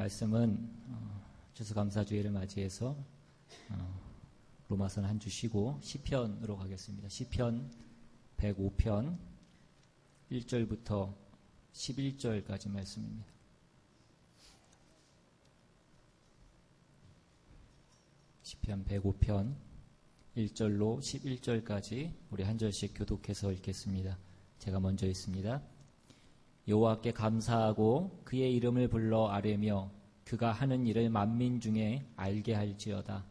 말씀은 어, 주수감사주의를 맞이해서 어, 로마선 한 주 쉬고 시편으로 가겠습니다. 시편 105편 1절부터 11절까지 말씀입니다. 시편 105편 1절로 11절까지 우리 한 절씩 교독해서 읽겠습니다. 제가 먼저 읽습니다. 여호와께 감사하고 그의 이름을 불러 아뢰며 그가 하는 일을 만민 중에 알게 할지어다.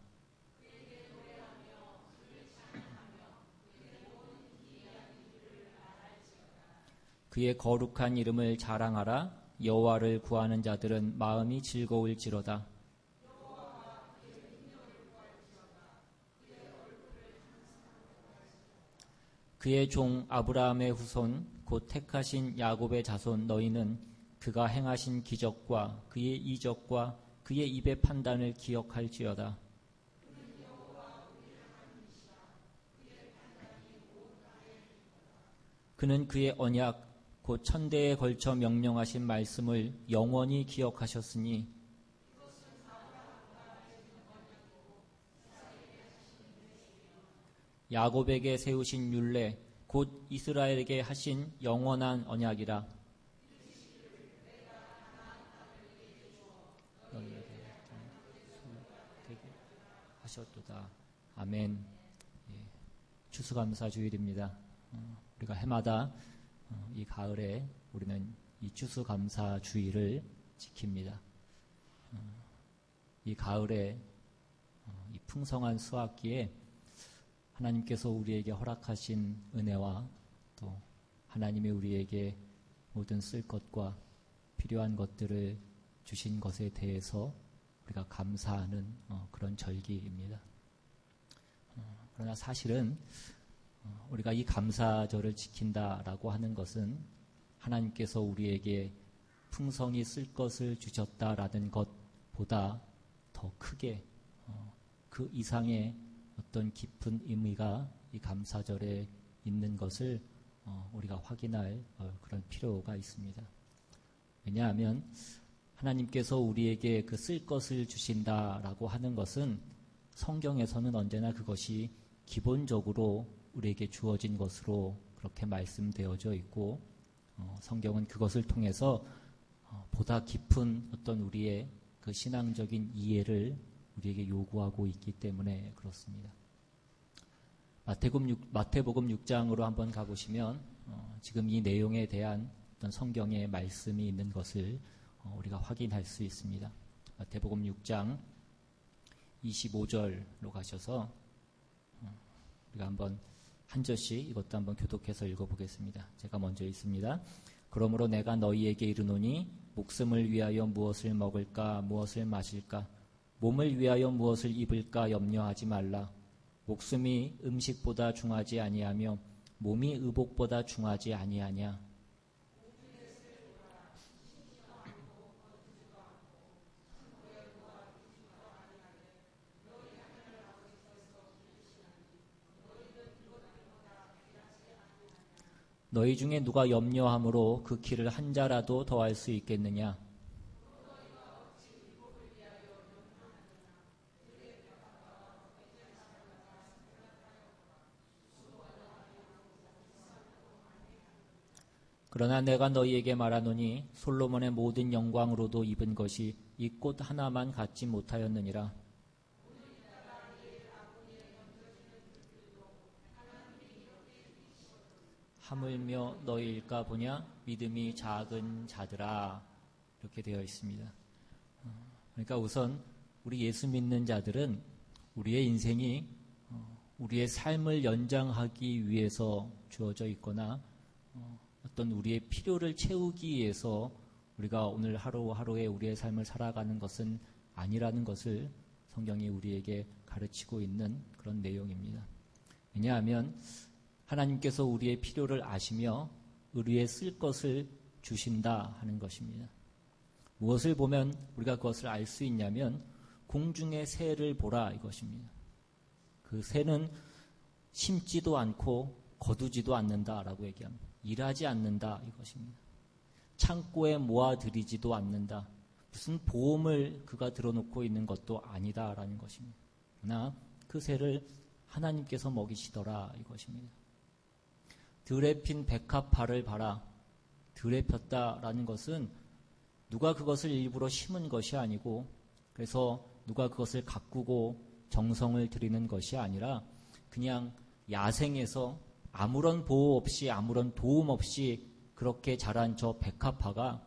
그의 거룩한 이름을 자랑하라 여호와를 구하는 자들은 마음이 즐거울지로다. 그의 종 아브라함의 후손 곧 택하신 야곱의 자손 너희는 그가 행하신 기적과 그의 이적과 그의 입의 판단을 기억할지어다. 그는 그의 언약 곧 천대에 걸쳐 명령하신 말씀을 영원히 기억하셨으니 야곱에게 세우신 율례 곧 이스라엘에게 하신 영원한 언약이라. 하셨도다. 아멘. 예. 추수감사 주일입니다. 어, 우리가 해마다 어, 이 가을에 우리는 이 추수감사 주일을 지킵니다. 어, 이 가을에 어, 이 풍성한 수확기에 하나님께서 우리에게 허락하신 은혜와 또 하나님이 우리에게 모든 쓸 것과 필요한 것들을 주신 것에 대해서 우리가 감사하는 어, 그런 절기입니다. 어, 그러나 사실은 어, 우리가 이 감사절을 지킨다라고 하는 것은 하나님께서 우리에게 풍성히 쓸 것을 주셨다라는 것보다 더 크게 어, 그 이상의 어떤 깊은 의미가 이 감사절에 있는 것을 어, 우리가 확인할 어, 그런 필요가 있습니다. 왜냐하면 하나님께서 우리에게 그 쓸 것을 주신다라고 하는 것은 성경에서는 언제나 그것이 기본적으로 우리에게 주어진 것으로 그렇게 말씀되어져 있고 어, 성경은 그것을 통해서 어, 보다 깊은 어떤 우리의 그 신앙적인 이해를 우리에게 요구하고 있기 때문에 그렇습니다. 마태복음, 6, 마태복음 6장으로 한번 가보시면 어, 지금 이 내용에 대한 어떤 성경의 말씀이 있는 것을 어, 우리가 확인할 수 있습니다. 마태복음 6장 25절로 가셔서 어, 우리가 한번 한 절씩 이것도 한번 교독해서 읽어보겠습니다. 제가 먼저 읽습니다. 그러므로 내가 너희에게 이르노니 목숨을 위하여 무엇을 먹을까 무엇을 마실까 몸을 위하여 무엇을 입을까 염려하지 말라. 목숨이 음식보다 중하지 아니하며 몸이 의복보다 중하지 아니하냐. 너희 중에 누가 염려함으로 그 키를 한 자라도 더할 수 있겠느냐? 그러나 내가 너희에게 말하노니 솔로몬의 모든 영광으로도 입은 것이 이 꽃 하나만 갖지 못하였느니라. 하물며 너희일까 보냐 믿음이 작은 자들아 이렇게 되어 있습니다. 그러니까 우선 우리 예수 믿는 자들은 우리의 인생이 어, 우리의 삶을 연장하기 위해서 주어져 있거나 어, 어떤 우리의 필요를 채우기 위해서 우리가 오늘 하루하루의 우리의 삶을 살아가는 것은 아니라는 것을 성경이 우리에게 가르치고 있는 그런 내용입니다. 왜냐하면 하나님께서 우리의 필요를 아시며 우리의 쓸 것을 주신다 하는 것입니다. 무엇을 보면 우리가 그것을 알 수 있냐면 공중의 새를 보라 이것입니다. 그 새는 심지도 않고 거두지도 않는다라고 얘기합니다. 일하지 않는다 이것입니다. 창고에 모아들이지도 않는다. 무슨 보험을 그가 들어놓고 있는 것도 아니다라는 것입니다. 그러나 그 새를 하나님께서 먹이시더라 이것입니다. 들에 핀 백합화를 봐라. 들에 폈다라는 것은 누가 그것을 일부러 심은 것이 아니고 그래서 누가 그것을 가꾸고 정성을 들이는 것이 아니라 그냥 야생에서 아무런 보호 없이 아무런 도움 없이 그렇게 자란 저 백합화가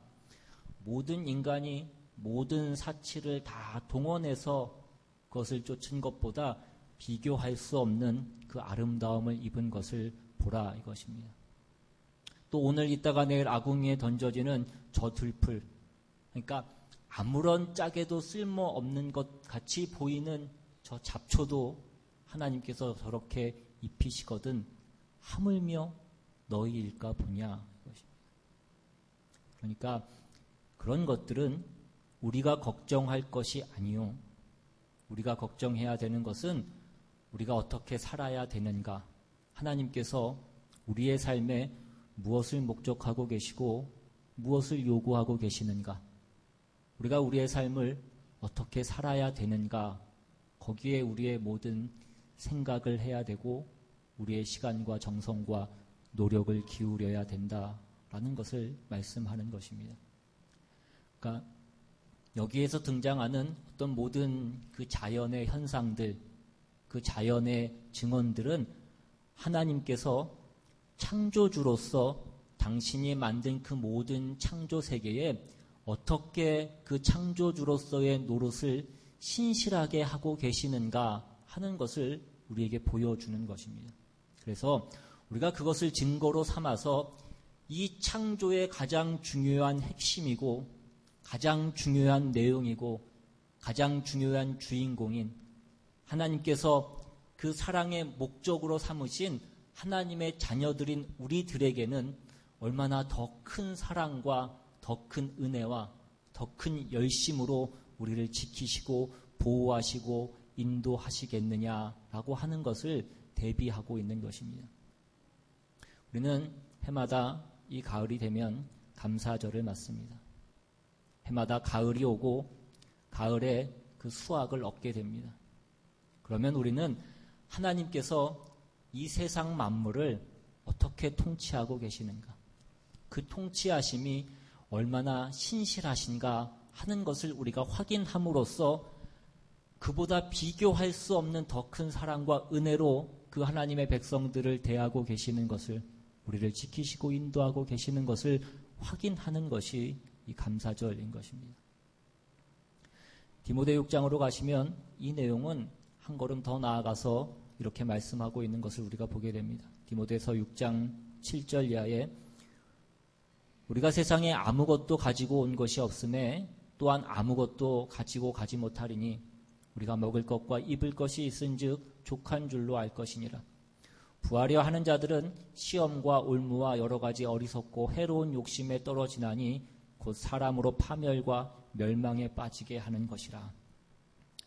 모든 인간이 모든 사치를 다 동원해서 그것을 쫓은 것보다 비교할 수 없는 그 아름다움을 입은 것을 보라 이것입니다. 또 오늘 있다가 내일 아궁이에 던져지는 저 들풀 그러니까 아무런 짝에도 쓸모 없는 것 같이 보이는 저 잡초도 하나님께서 저렇게 입히시거든 하물며 너희일까 보냐. 그러니까 그런 것들은 우리가 걱정할 것이 아니요. 우리가 걱정해야 되는 것은 우리가 어떻게 살아야 되는가. 하나님께서 우리의 삶에 무엇을 목적하고 계시고 무엇을 요구하고 계시는가. 우리가 우리의 삶을 어떻게 살아야 되는가. 거기에 우리의 모든 생각을 해야 되고 우리의 시간과 정성과 노력을 기울여야 된다라는 것을 말씀하는 것입니다. 그러니까 여기에서 등장하는 어떤 모든 그 자연의 현상들, 그 자연의 증언들은 하나님께서 창조주로서 당신이 만든 그 모든 창조 세계에 어떻게 그 창조주로서의 노릇을 신실하게 하고 계시는가 하는 것을 우리에게 보여주는 것입니다. 그래서 우리가 그것을 증거로 삼아서 이 창조의 가장 중요한 핵심이고 가장 중요한 내용이고 가장 중요한 주인공인 하나님께서 그 사랑의 목적으로 삼으신 하나님의 자녀들인 우리들에게는 얼마나 더 큰 사랑과 더 큰 은혜와 더 큰 열심으로 우리를 지키시고 보호하시고 인도하시겠느냐라고 하는 것을 대비하고 있는 것입니다. 우리는 해마다 이 가을이 되면 감사절을 맞습니다. 해마다 가을이 오고 가을에 그 수확을 얻게 됩니다. 그러면 우리는 하나님께서 이 세상 만물을 어떻게 통치하고 계시는가? 그 통치하심이 얼마나 신실하신가 하는 것을 우리가 확인함으로써 그보다 비교할 수 없는 더 큰 사랑과 은혜로 그 하나님의 백성들을 대하고 계시는 것을 우리를 지키시고 인도하고 계시는 것을 확인하는 것이 이 감사절인 것입니다. 디모데 6장으로 가시면 이 내용은 한 걸음 더 나아가서 이렇게 말씀하고 있는 것을 우리가 보게 됩니다. 디모데서 6장 7절 이하에 우리가 세상에 아무것도 가지고 온 것이 없음에 또한 아무것도 가지고 가지 못하리니 우리가 먹을 것과 입을 것이 있은즉 족한 줄로 알 것이니라. 부하려 하는 자들은 시험과 올무와 여러 가지 어리석고 해로운 욕심에 떨어지나니 곧 사람으로 파멸과 멸망에 빠지게 하는 것이라.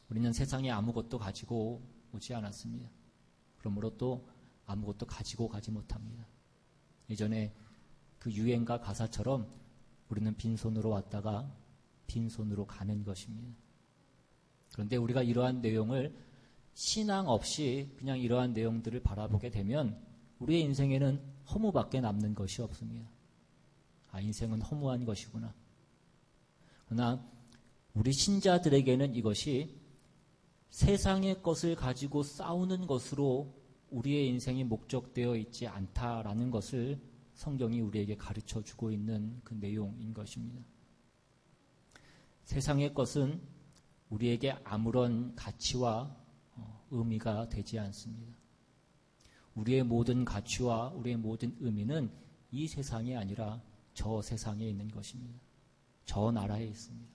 우리는 세상에 아무것도 가지고 오지 않았습니다. 그러므로 또 아무것도 가지고 가지 못합니다. 예전에 그 유행가 가사처럼 우리는 빈손으로 왔다가 빈손으로 가는 것입니다. 그런데 우리가 이러한 내용을 신앙 없이 그냥 이러한 내용들을 바라보게 되면 우리의 인생에는 허무밖에 남는 것이 없습니다. 아, 인생은 허무한 것이구나. 그러나 우리 신자들에게는 이것이 세상의 것을 가지고 싸우는 것으로 우리의 인생이 목적되어 있지 않다라는 것을 성경이 우리에게 가르쳐 주고 있는 그 내용인 것입니다. 세상의 것은 우리에게 아무런 가치와 어, 의미가 되지 않습니다. 우리의 모든 가치와 우리의 모든 의미는 이 세상이 아니라 저 세상에 있는 것입니다. 저 나라에 있습니다.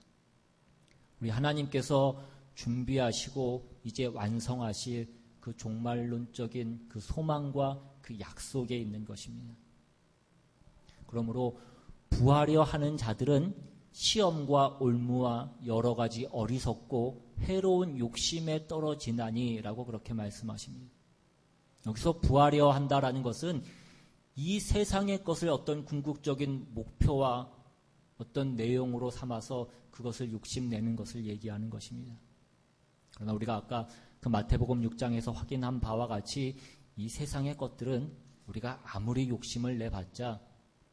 우리 하나님께서 준비하시고 이제 완성하실 그 종말론적인 그 소망과 그 약속에 있는 것입니다. 그러므로 부하려 하는 자들은 시험과 올무와 여러 가지 어리석고 해로운 욕심에 떨어지나니라고 그렇게 말씀하십니다. 여기서 부하려 한다라는 것은 이 세상의 것을 어떤 궁극적인 목표와 어떤 내용으로 삼아서 그것을 욕심내는 것을 얘기하는 것입니다. 그러나 우리가 아까 그 마태복음 6장에서 확인한 바와 같이 이 세상의 것들은 우리가 아무리 욕심을 내봤자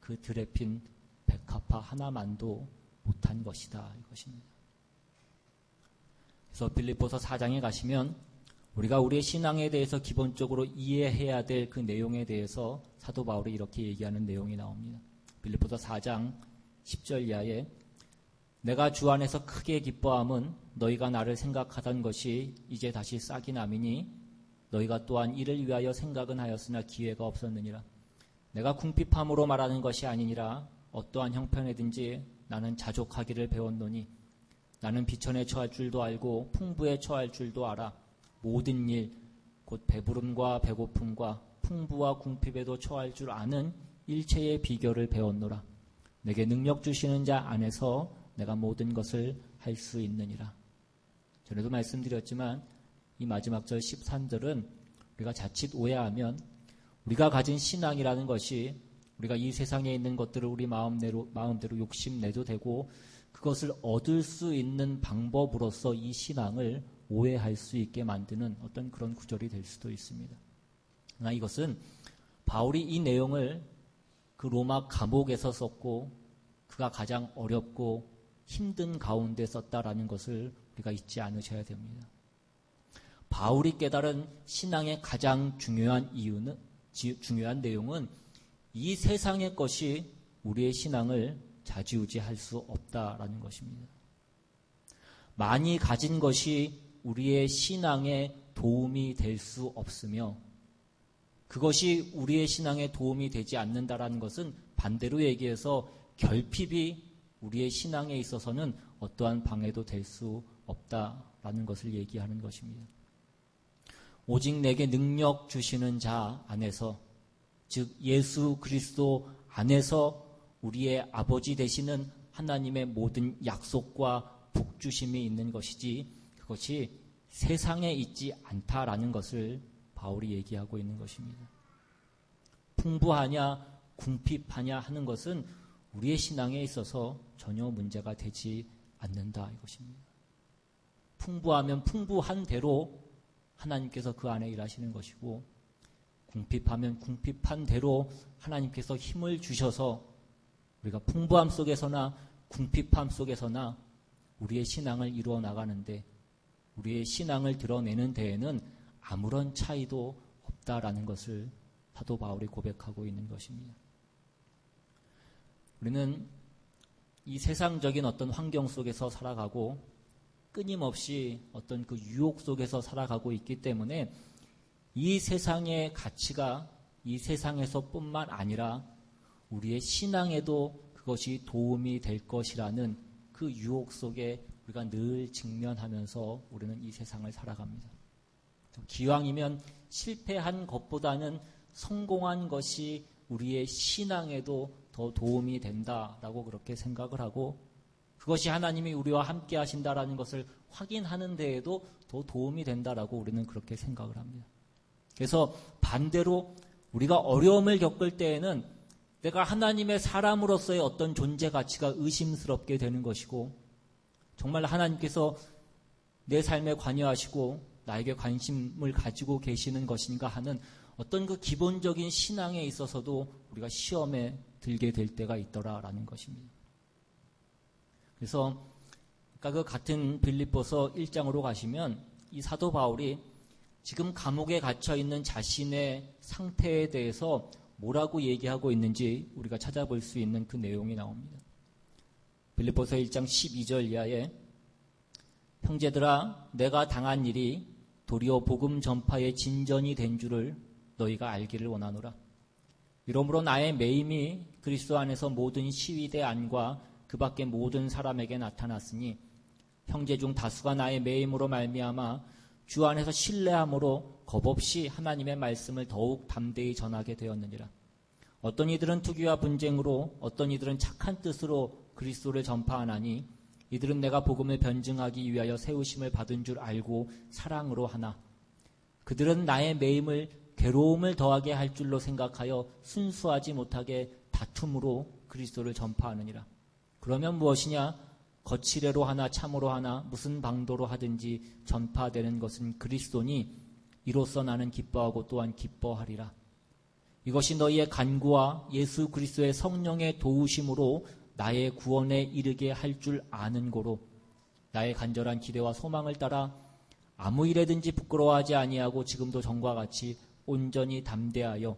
그 들에 핀 백합화 하나만도 못한 것이다 이것입니다. 그래서 빌립보서 4장에 가시면 우리가 우리의 신앙에 대해서 기본적으로 이해해야 될 그 내용에 대해서 사도 바울이 이렇게 얘기하는 내용이 나옵니다. 빌립보서 4장 10절 이하에 내가 주 안에서 크게 기뻐함은 너희가 나를 생각하던 것이 이제 다시 싹이 남이니 너희가 또한 이를 위하여 생각은 하였으나 기회가 없었느니라. 내가 궁핍함으로 말하는 것이 아니니라 어떠한 형편에든지 나는 자족하기를 배웠노니 나는 비천에 처할 줄도 알고 풍부에 처할 줄도 알아 모든 일 곧 배부름과 배고픔과 풍부와 궁핍에도 처할 줄 아는 일체의 비결을 배웠노라. 내게 능력 주시는 자 안에서 내가 모든 것을 할 수 있느니라. 전에도 말씀드렸지만 이 마지막 절 13절은 우리가 자칫 오해하면 우리가 가진 신앙이라는 것이 우리가 이 세상에 있는 것들을 우리 마음대로, 마음대로 욕심내도 되고 그것을 얻을 수 있는 방법으로서 이 신앙을 오해할 수 있게 만드는 어떤 그런 구절이 될 수도 있습니다. 그러나 이것은 바울이 이 내용을 그 로마 감옥에서 썼고 그가 가장 어렵고 힘든 가운데 썼다라는 것을 우리가 잊지 않으셔야 됩니다. 바울이 깨달은 신앙의 가장 중요한 이유는 중요한 내용은 이 세상의 것이 우리의 신앙을 자지우지할 수 없다라는 것입니다. 많이 가진 것이 우리의 신앙에 도움이 될 수 없으며 그것이 우리의 신앙에 도움이 되지 않는다라는 것은 반대로 얘기해서 결핍이 우리의 신앙에 있어서는 어떠한 방해도 될 수 없다라는 것을 얘기하는 것입니다. 오직 내게 능력 주시는 자 안에서 즉 예수 그리스도 안에서 우리의 아버지 되시는 하나님의 모든 약속과 복주심이 있는 것이지 그것이 세상에 있지 않다라는 것을 바울이 얘기하고 있는 것입니다. 풍부하냐 궁핍하냐 하는 것은 우리의 신앙에 있어서 전혀 문제가 되지 않는다 이것입니다. 풍부하면 풍부한 대로 하나님께서 그 안에 일하시는 것이고 궁핍하면 궁핍한 대로 하나님께서 힘을 주셔서 우리가 풍부함 속에서나 궁핍함 속에서나 우리의 신앙을 이루어 나가는데 우리의 신앙을 드러내는 데에는 아무런 차이도 없다라는 것을 사도 바울이 고백하고 있는 것입니다. 우리는 이 세상적인 어떤 환경 속에서 살아가고 끊임없이 어떤 그 유혹 속에서 살아가고 있기 때문에 이 세상의 가치가 이 세상에서뿐만 아니라 우리의 신앙에도 그것이 도움이 될 것이라는 그 유혹 속에 우리가 늘 직면하면서 우리는 이 세상을 살아갑니다. 기왕이면 실패한 것보다는 성공한 것이 우리의 신앙에도 더 도움이 된다라고 그렇게 생각을 하고 그것이 하나님이 우리와 함께 하신다라는 것을 확인하는 데에도 더 도움이 된다라고 우리는 그렇게 생각을 합니다. 그래서 반대로 우리가 어려움을 겪을 때에는 내가 하나님의 사람으로서의 어떤 존재 가치가 의심스럽게 되는 것이고 정말 하나님께서 내 삶에 관여하시고 나에게 관심을 가지고 계시는 것인가 하는 어떤 그 기본적인 신앙에 있어서도 우리가 시험에 들게 될 때가 있더라라는 것입니다. 그래서 그 같은 빌립보서 1장으로 가시면 이 사도 바울이 지금 감옥에 갇혀 있는 자신의 상태에 대해서 뭐라고 얘기하고 있는지 우리가 찾아볼 수 있는 그 내용이 나옵니다. 빌립보서 1장 12절 이하에 형제들아 내가 당한 일이 도리어 복음 전파의 진전이 된 줄을 너희가 알기를 원하노라. 이러므로 나의 매임이 그리스도 안에서 모든 시위대 안과 그 밖의 모든 사람에게 나타났으니 형제 중 다수가 나의 매임으로 말미암아 주 안에서 신뢰함으로 겁없이 하나님의 말씀을 더욱 담대히 전하게 되었느니라. 어떤 이들은 투기와 분쟁으로 어떤 이들은 착한 뜻으로 그리스도를 전파하나니 이들은 내가 복음을 변증하기 위하여 세우심을 받은 줄 알고 사랑으로 하나 그들은 나의 매임을 괴로움을 더하게 할 줄로 생각하여 순수하지 못하게 다툼으로 그리스도를 전파하느니라. 그러면 무엇이냐? 거칠애로 하나 참으로 하나 무슨 방도로 하든지 전파되는 것은 그리스도니 이로써 나는 기뻐하고 또한 기뻐하리라. 이것이 너희의 간구와 예수 그리스도의 성령의 도우심으로 나의 구원에 이르게 할 줄 아는 고로 나의 간절한 기대와 소망을 따라 아무 일에든지 부끄러워하지 아니하고 지금도 전과 같이 온전히 담대하여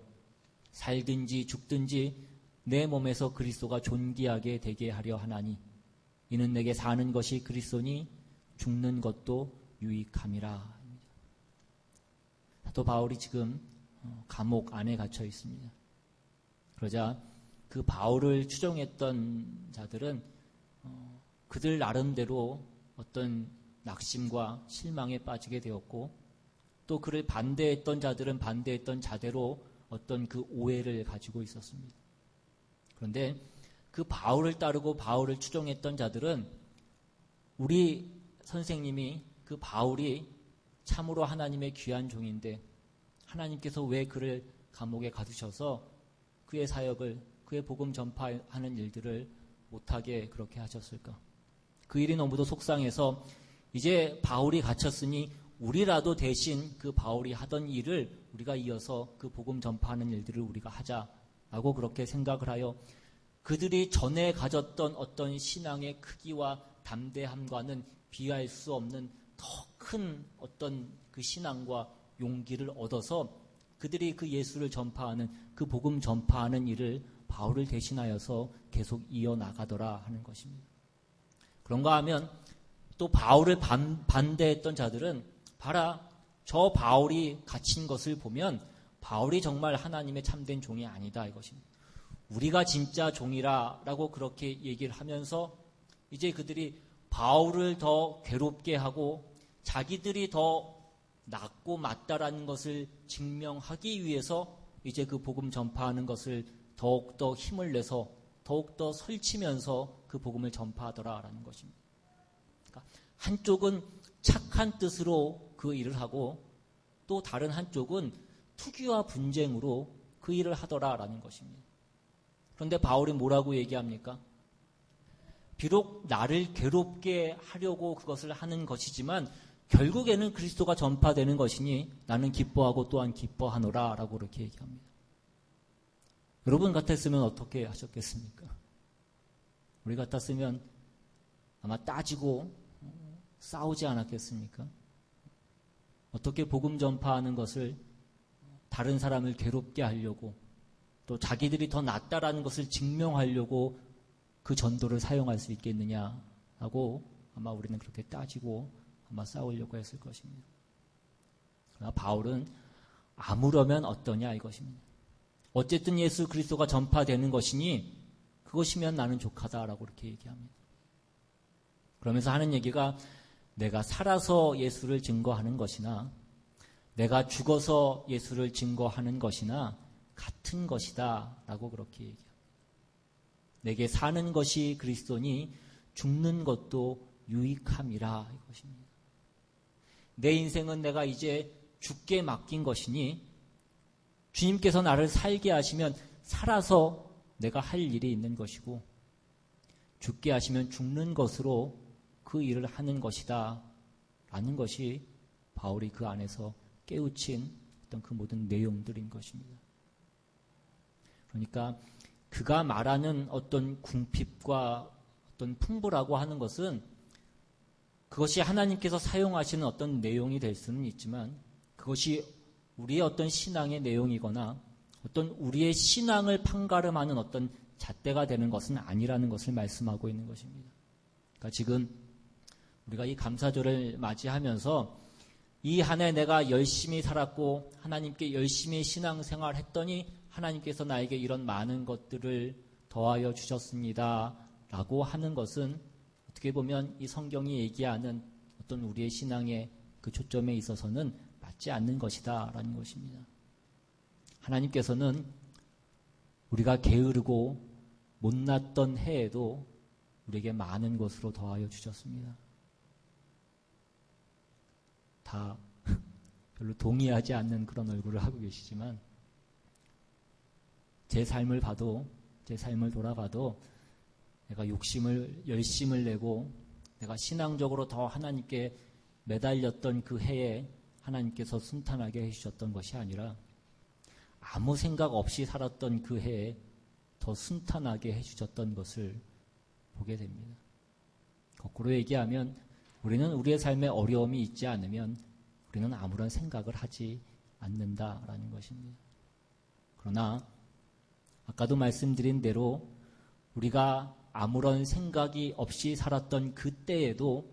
살든지 죽든지 내 몸에서 그리스도가 존귀하게 되게 하려 하나니 이는 내게 사는 것이 그리스도니 죽는 것도 유익함이라. 또 바울이 지금 어, 감옥 안에 갇혀 있습니다. 그러자 그 바울을 추종했던 자들은 어, 그들 나름대로 어떤 낙심과 실망에 빠지게 되었고 또 그를 반대했던 자들은 반대했던 자대로 어떤 그 오해를 가지고 있었습니다. 그런데 그 바울을 따르고 바울을 추종했던 자들은 우리 선생님이 그 바울이 참으로 하나님의 귀한 종인데 하나님께서 왜 그를 감옥에 가두셔서 그의 사역을 그의 복음 전파하는 일들을 못하게 그렇게 하셨을까? 그 일이 너무도 속상해서 이제 바울이 갇혔으니 우리라도 대신 그 바울이 하던 일을 우리가 이어서 그 복음 전파하는 일들을 우리가 하자라고 그렇게 생각을 하여 그들이 전에 가졌던 어떤 신앙의 크기와 담대함과는 비할 수 없는 더 큰 어떤 그 신앙과 용기를 얻어서 그들이 그 예수를 전파하는 그 복음 전파하는 일을 바울을 대신하여서 계속 이어나가더라 하는 것입니다. 그런가 하면 또 바울을 반, 반대했던 자들은 봐라 저 바울이 갇힌 것을 보면 바울이 정말 하나님의 참된 종이 아니다 이것입니다. 우리가 진짜 종이라 라고 그렇게 얘기를 하면서 이제 그들이 바울을 더 괴롭게 하고 자기들이 더 낫고 맞다라는 것을 증명하기 위해서 이제 그 복음 전파하는 것을 더욱더 힘을 내서 더욱더 설치면서 그 복음을 전파하더라라는 것입니다. 그러니까 한쪽은 착한 뜻으로 그 일을 하고 또 다른 한쪽은 투기와 분쟁으로 그 일을 하더라라는 것입니다. 그런데 바울이 뭐라고 얘기합니까? 비록 나를 괴롭게 하려고 그것을 하는 것이지만 결국에는 그리스도가 전파되는 것이니 나는 기뻐하고 또한 기뻐하노라 라고 그렇게 얘기합니다. 여러분 같았으면 어떻게 하셨겠습니까? 우리 같았으면 아마 따지고 싸우지 않았겠습니까? 어떻게 복음 전파하는 것을 다른 사람을 괴롭게 하려고 또 자기들이 더 낫다라는 것을 증명하려고 그 전도를 사용할 수 있겠느냐 하고 아마 우리는 그렇게 따지고 아마 싸우려고 했을 것입니다. 그러나 바울은 아무러면 어떠냐 이것입니다. 어쨌든 예수 그리스도가 전파되는 것이니 그것이면 나는 족하다라고 이렇게 얘기합니다. 그러면서 하는 얘기가 내가 살아서 예수를 증거하는 것이나 내가 죽어서 예수를 증거하는 것이나 같은 것이다 라고 그렇게 얘기합니다. 내게 사는 것이 그리스도니 죽는 것도 유익함이라 이것입니다. 내 인생은 내가 이제 죽게 맡긴 것이니 주님께서 나를 살게 하시면 살아서 내가 할 일이 있는 것이고 죽게 하시면 죽는 것으로 그 일을 하는 것이다. 라는 것이 바울이 그 안에서 깨우친 어떤 그 모든 내용들인 것입니다. 그러니까 그가 말하는 어떤 궁핍과 어떤 풍부라고 하는 것은 그것이 하나님께서 사용하시는 어떤 내용이 될 수는 있지만 그것이 우리의 어떤 신앙의 내용이거나 어떤 우리의 신앙을 판가름하는 어떤 잣대가 되는 것은 아니라는 것을 말씀하고 있는 것입니다. 그러니까 지금 우리가 이 감사절을 맞이하면서 이 한 해 내가 열심히 살았고 하나님께 열심히 신앙생활 했더니 하나님께서 나에게 이런 많은 것들을 더하여 주셨습니다. 라고 하는 것은 어떻게 보면 이 성경이 얘기하는 어떤 우리의 신앙의 그 초점에 있어서는 맞지 않는 것이다. 라는 것입니다. 하나님께서는 우리가 게으르고 못났던 해에도 우리에게 많은 것으로 더하여 주셨습니다. 다 별로 동의하지 않는 그런 얼굴을 하고 계시지만 제 삶을 봐도 제 삶을 돌아봐도 내가 욕심을 열심을 내고 내가 신앙적으로 더 하나님께 매달렸던 그 해에 하나님께서 순탄하게 해주셨던 것이 아니라 아무 생각 없이 살았던 그 해에 더 순탄하게 해주셨던 것을 보게 됩니다. 거꾸로 얘기하면 우리는 우리의 삶에 어려움이 있지 않으면 우리는 아무런 생각을 하지 않는다라는 것입니다. 그러나 아까도 말씀드린 대로 우리가 아무런 생각이 없이 살았던 그때에도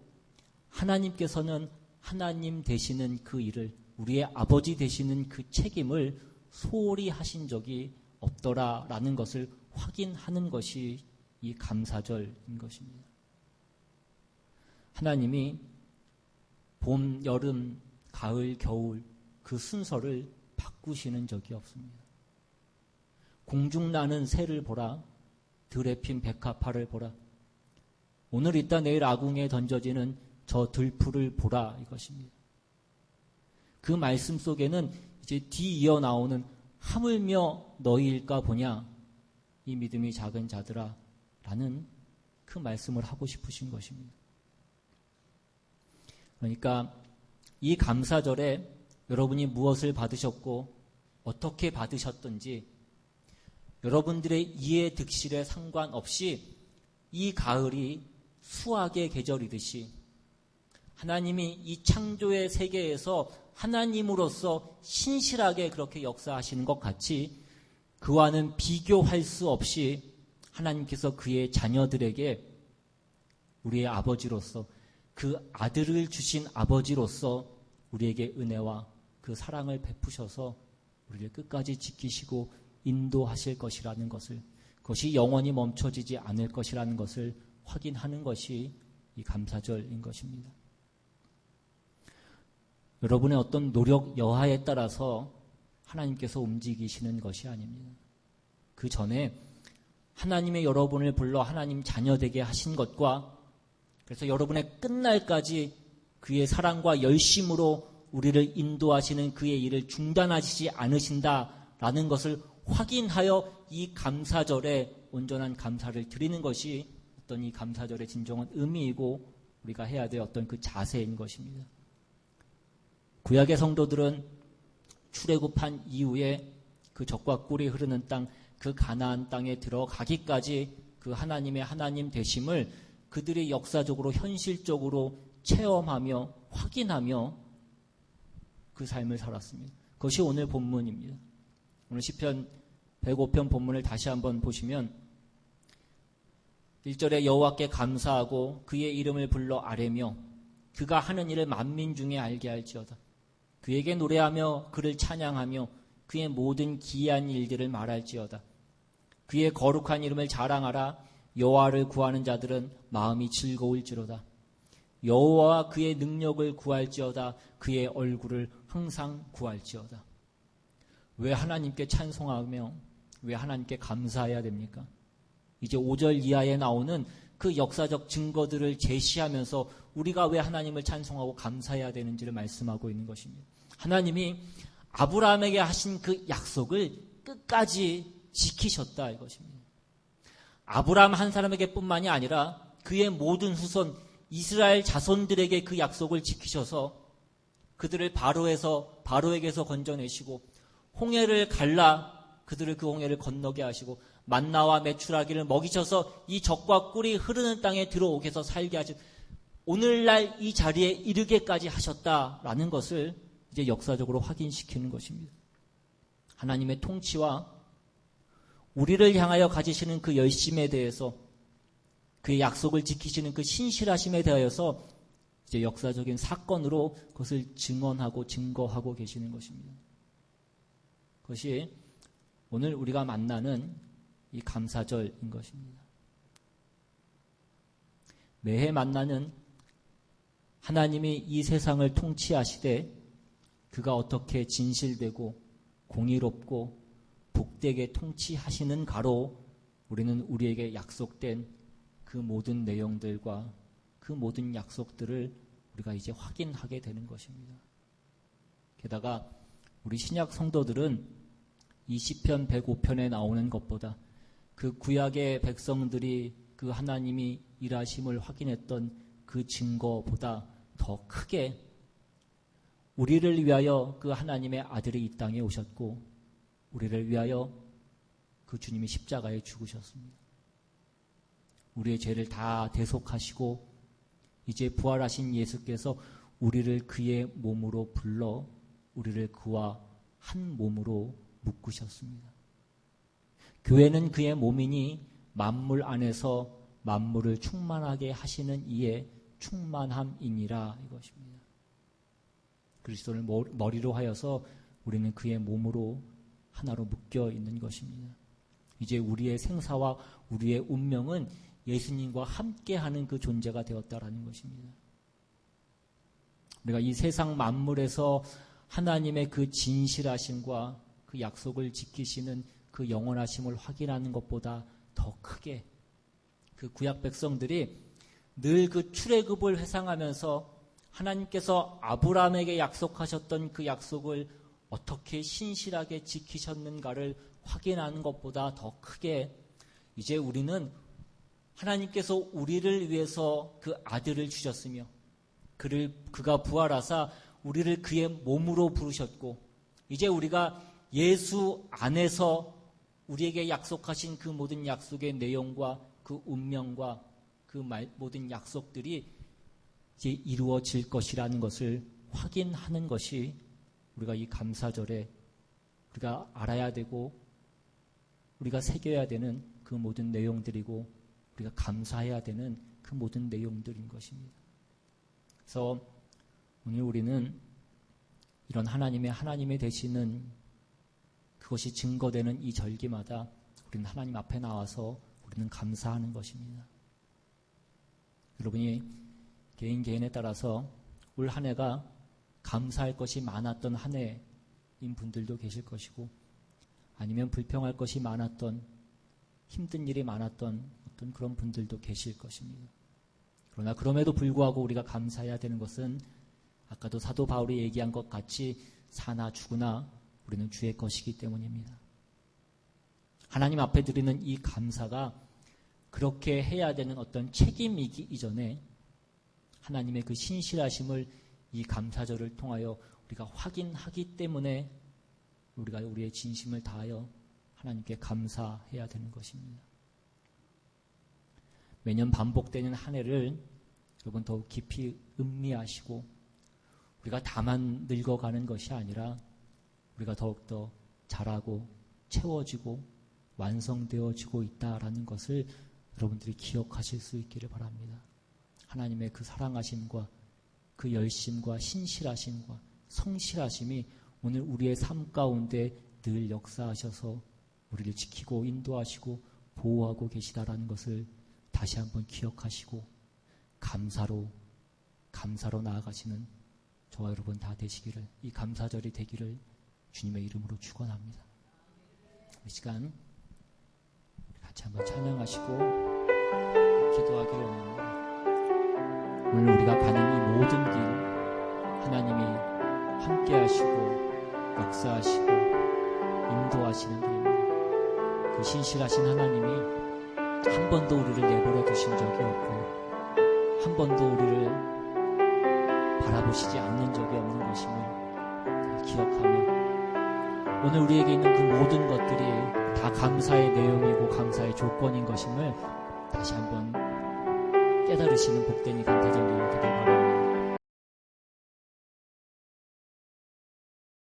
하나님께서는 하나님 되시는 그 일을 우리의 아버지 되시는 그 책임을 소홀히 하신 적이 없더라라는 것을 확인하는 것이 이 감사절인 것입니다. 하나님이 봄, 여름, 가을, 겨울 그 순서를 바꾸시는 적이 없습니다. 공중 나는 새를 보라, 들에 핀 백합화를 보라. 오늘 있다 내일 아궁에 던져지는 저 들풀을 보라 이것입니다. 그 말씀 속에는 이제 뒤 이어 나오는 하물며 너희일까 보냐 이 믿음이 작은 자들아 라는 그 말씀을 하고 싶으신 것입니다. 그러니까 이 감사절에 여러분이 무엇을 받으셨고 어떻게 받으셨든지 여러분들의 이해 득실에 상관없이 이 가을이 수학의 계절이듯이 하나님이 이 창조의 세계에서 하나님으로서 신실하게 그렇게 역사하시는 것 같이 그와는 비교할 수 없이 하나님께서 그의 자녀들에게 우리의 아버지로서 그 아들을 주신 아버지로서 우리에게 은혜와 그 사랑을 베푸셔서 우리를 끝까지 지키시고 인도하실 것이라는 것을 그것이 영원히 멈춰지지 않을 것이라는 것을 확인하는 것이 이 감사절인 것입니다. 여러분의 어떤 노력 여하에 따라서 하나님께서 움직이시는 것이 아닙니다. 그 전에 하나님의 여러분을 불러 하나님 자녀 되게 하신 것과 그래서 여러분의 끝날까지 그의 사랑과 열심으로 우리를 인도하시는 그의 일을 중단하시지 않으신다라는 것을 확인하여 이 감사절에 온전한 감사를 드리는 것이 어떤 이 감사절의 진정한 의미이고 우리가 해야 될 어떤 그 자세인 것입니다. 구약의 성도들은 출애굽한 이후에 그 적과 꿀이 흐르는 땅, 그 가나안 땅에 들어가기까지 그 하나님의 하나님 되심을 그들이 역사적으로 현실적으로 체험하며 확인하며 그 삶을 살았습니다. 그것이 오늘 본문입니다. 오늘 시편 105편 본문을 다시 한번 보시면 1절에 여호와께 감사하고 그의 이름을 불러 아뢰며 그가 하는 일을 만민 중에 알게 할지어다. 그에게 노래하며 그를 찬양하며 그의 모든 기이한 일들을 말할지어다. 그의 거룩한 이름을 자랑하라. 여호와를 구하는 자들은 마음이 즐거울지로다. 여호와와 그의 능력을 구할지어다. 그의 얼굴을 항상 구할지어다. 왜 하나님께 찬송하며 왜 하나님께 감사해야 됩니까? 이제 5절 이하에 나오는 그 역사적 증거들을 제시하면서 우리가 왜 하나님을 찬송하고 감사해야 되는지를 말씀하고 있는 것입니다. 하나님이 아브라함에게 하신 그 약속을 끝까지 지키셨다 이것입니다. 아브라함 한 사람에게 뿐만이 아니라 그의 모든 후손 이스라엘 자손들에게 그 약속을 지키셔서 그들을 바로에서 바로에게서 건져내시고 홍해를 갈라 그들을 그 홍해를 건너게 하시고 만나와 메추라기를 먹이셔서 이 적과 꿀이 흐르는 땅에 들어오게 해서 살게 하신 오늘날 이 자리에 이르게까지 하셨다라는 것을 이제 역사적으로 확인시키는 것입니다. 하나님의 통치와 우리를 향하여 가지시는 그 열심에 대해서 그의 약속을 지키시는 그 신실하심에 대하여서 이제 역사적인 사건으로 그것을 증언하고 증거하고 계시는 것입니다. 그것이 오늘 우리가 만나는 이 감사절인 것입니다. 매해 만나는 하나님이 이 세상을 통치하시되 그가 어떻게 진실되고 공의롭고 복되게 통치하시는 가로 우리는 우리에게 약속된 그 모든 내용들과 그 모든 약속들을 우리가 이제 확인하게 되는 것입니다. 게다가 우리 신약 성도들은 이 시편 105편에 나오는 것보다 그 구약의 백성들이 그 하나님이 일하심을 확인했던 그 증거보다 더 크게 우리를 위하여 그 하나님의 아들이 이 땅에 오셨고 우리를 위하여 그 주님이 십자가에 죽으셨습니다. 우리의 죄를 다 대속하시고 이제 부활하신 예수께서 우리를 그의 몸으로 불러 우리를 그와 한 몸으로 묶으셨습니다. 교회는 그의 몸이니 만물 안에서 만물을 충만하게 하시는 이의 충만함이니라 이것입니다. 그리스도를 머리로 하여서 우리는 그의 몸으로 하나로 묶여 있는 것입니다. 이제 우리의 생사와 우리의 운명은 예수님과 함께하는 그 존재가 되었다라는 것입니다. 우리가 이 세상 만물에서 하나님의 그 진실하심과 그 약속을 지키시는 그 영원하심을 확인하는 것보다 더 크게 그 구약 백성들이 늘 그 출애굽을 회상하면서 하나님께서 아브라함에게 약속하셨던 그 약속을 어떻게 신실하게 지키셨는가를 확인하는 것보다 더 크게 이제 우리는 하나님께서 우리를 위해서 그 아들을 주셨으며 그를 그가 부활하사 우리를 그의 몸으로 부르셨고 이제 우리가 예수 안에서 우리에게 약속하신 그 모든 약속의 내용과 그 운명과 그 모든 약속들이 이제 이루어질 것이라는 것을 확인하는 것이 우리가 이 감사절에 우리가 알아야 되고 우리가 새겨야 되는 그 모든 내용들이고 우리가 감사해야 되는 그 모든 내용들인 것입니다. 그래서 오늘 우리는 이런 하나님의 하나님이 되시는 그것이 증거되는 이 절기마다 우리는 하나님 앞에 나와서 우리는 감사하는 것입니다. 여러분이 개인 개인에 따라서 올 한 해가 감사할 것이 많았던 한 해인 분들도 계실 것이고 아니면 불평할 것이 많았던 힘든 일이 많았던 어떤 그런 분들도 계실 것입니다. 그러나 그럼에도 불구하고 우리가 감사해야 되는 것은 아까도 사도 바울이 얘기한 것 같이 사나 죽으나 우리는 주의 것이기 때문입니다. 하나님 앞에 드리는 이 감사가 그렇게 해야 되는 어떤 책임이기 이전에 하나님의 그 신실하심을 이 감사절을 통하여 우리가 확인하기 때문에 우리가 우리의 진심을 다하여 하나님께 감사해야 되는 것입니다. 매년 반복되는 한 해를 여러분 더욱 깊이 음미하시고 우리가 다만 늙어가는 것이 아니라 우리가 더욱더 자라고 채워지고 완성되어지고 있다라는 것을 여러분들이 기억하실 수 있기를 바랍니다. 하나님의 그 사랑하심과 그 열심과 신실하심과 성실하심이 오늘 우리의 삶 가운데 늘 역사하셔서 우리를 지키고 인도하시고 보호하고 계시다라는 것을 다시 한번 기억하시고 감사로 감사로 나아가시는 저와 여러분 다 되시기를 이 감사절이 되기를 주님의 이름으로 축원합니다. 이 시간 같이 한번 찬양하시고 기도하기를 원합니다. 오늘 우리가 가는 이 모든 길 하나님이 함께 하시고 역사하시고 인도하시는 길입니다. 그 신실하신 하나님이 한 번도 우리를 내버려 두신 적이 없고 한 번도 우리를 바라보시지 않는 적이 없는 것임을 기억하며 오늘 우리에게 있는 그 모든 것들이 다 감사의 내용이고 감사의 조건인 것임을 다시 한번 깨달으시는 복된 이간 대장님을 되길 바랍니다.